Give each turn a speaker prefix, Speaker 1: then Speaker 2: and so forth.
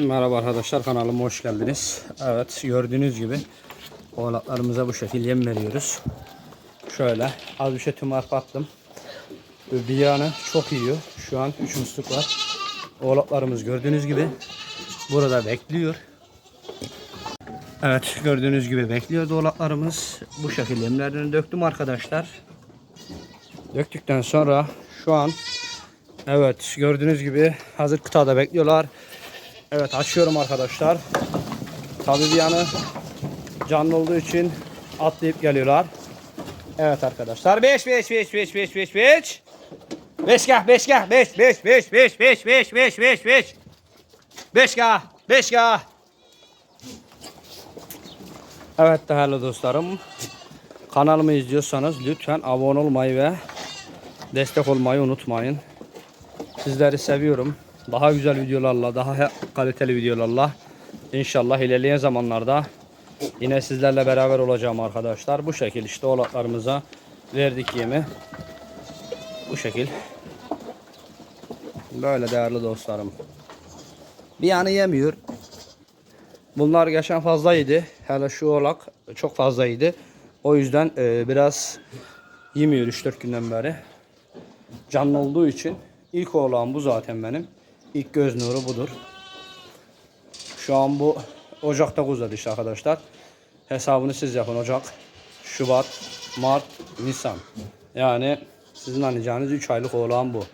Speaker 1: Merhaba arkadaşlar kanalıma hoş geldiniz. Evet gördüğünüz gibi oğlaklarımıza bu şekilde yem veriyoruz. Şöyle az bir şey tüm arpa attım. Bir yanı çok yiyor. Şu an 3 musluk var. Oğlaklarımız gördüğünüz gibi burada bekliyor. Evet gördüğünüz gibi bekliyor oğlaklarımız. Bu şekilde yemlerini döktüm arkadaşlar. Döktükten sonra şu an evet gördüğünüz gibi hazır kıtada bekliyorlar. Evet açıyorum arkadaşlar. Tabii bir yanı canlı olduğu için atlayıp geliyorlar. Evet arkadaşlar. 5 5 5 5 5 5 5. 5 kah 5 kah 5 5 5 5 5 5 5 5 5. 5 kah 5 kah. Evet değerli dostlarım. Kanalımı izliyorsanız lütfen abone olmayı ve destek olmayı unutmayın. Sizleri seviyorum. Daha güzel videolarla, daha kaliteli videolarla inşallah ilerleyen zamanlarda yine sizlerle beraber olacağım arkadaşlar. Bu şekil işte oğlaklarımıza verdik yemi. Bu şekil. Böyle değerli dostlarım. Bir yanı yemiyor. Bunlar geçen fazlaydı. Hele şu oğlak çok fazlaydı. O yüzden e, biraz yemiyor 3-4 günden beri. Canlı olduğu için ilk oğlağım bu zaten benim. İlk göz nuru budur. Şu an bu Ocak'ta uzadı işte arkadaşlar. Hesabını siz yapın. Ocak, Şubat, Mart, Nisan. Yani sizin anlayacağınız 3 aylık oğlan bu.